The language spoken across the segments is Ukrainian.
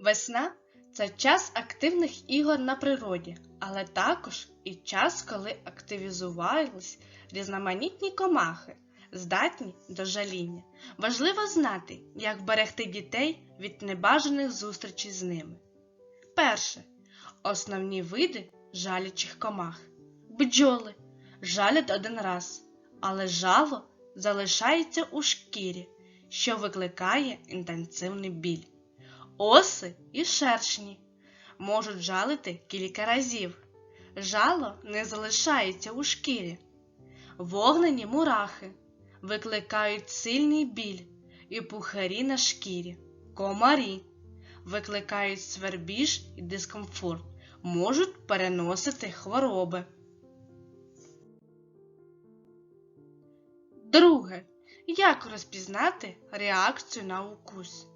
Весна це час активних ігор на природі, але також і час, коли активізувались різноманітні комахи, здатні до жаління. Важливо знати, як берегти дітей від небажаних зустрічей з ними. Перше. Основні види жалячих комах. Бджоли жалять один раз, але жало залишається у шкірі, що викликає інтенсивний біль. Оси і шершні можуть жалити кілька разів. Жало не залишається у шкірі. Вогнені мурахи викликають сильний біль і пухарі на шкірі. Комарі викликають свербіж і дискомфорт, можуть переносити хвороби. Друге. Як розпізнати реакцію на укус?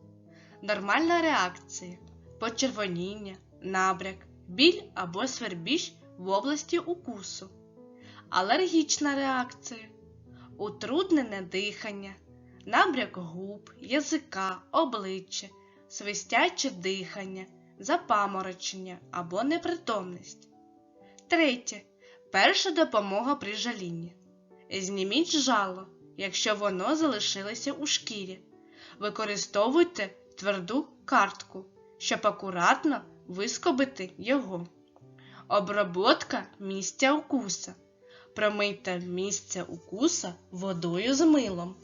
Нормальна реакція почервоніння, набряк, біль або свербіж в області укусу. Алергічна реакція утруднене дихання, набряк губ, язика, обличчя, свистяче дихання, запаморочення або непритомність. Третє. Перша допомога при жалінні. Зніміть жало, якщо воно залишилося у шкірі. Використовуйте тверду картку, щоб акуратно вискобити його. Оброботка місця укуса. Промийте місце укуса водою з милом.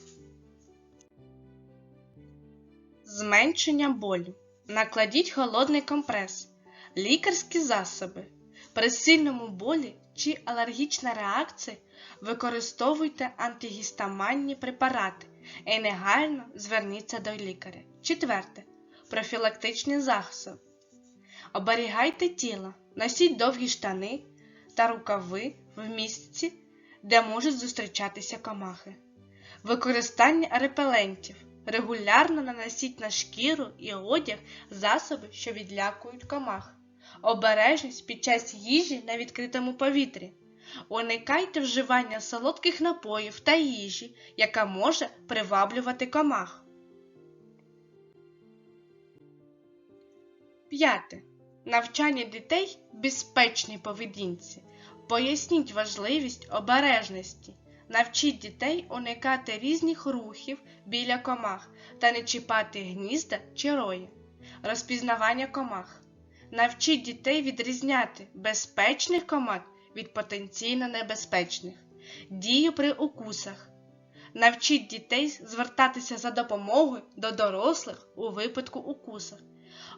Зменшення болю. Накладіть холодний компрес. Лікарські засоби. При сильному болі чи алергічна реакція використовуйте антигістаманні препарати і негайно зверніться до лікаря. Четверте. Профілактичний засоб. Оберігайте тіло, носіть довгі штани та рукави в місці, де можуть зустрічатися комахи. Використання репелентів. Регулярно наносіть на шкіру і одяг засоби, що відлякують комах. Обережність під час їжі на відкритому повітрі. Уникайте вживання солодких напоїв та їжі, яка може приваблювати комах. П'яте. Навчання дітей безпечній поведінці. Поясніть важливість обережності. Навчіть дітей уникати різних рухів біля комах та не чіпати гнізда чи рої. Розпізнавання комах. Навчіть дітей відрізняти безпечних комах від потенційно небезпечних. Дію при укусах. Навчіть дітей звертатися за допомогою до дорослих у випадку укусах.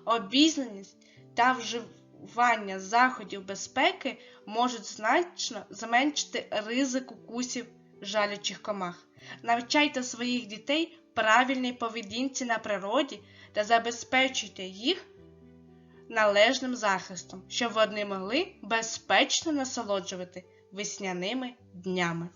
Обізнаність та вживання заходів безпеки можуть значно зменшити ризик укусів жалючих комах. Навчайте своїх дітей правильній поведінці на природі та забезпечуйте їх належним захистом, щоб вони могли безпечно насолоджувати весняними днями.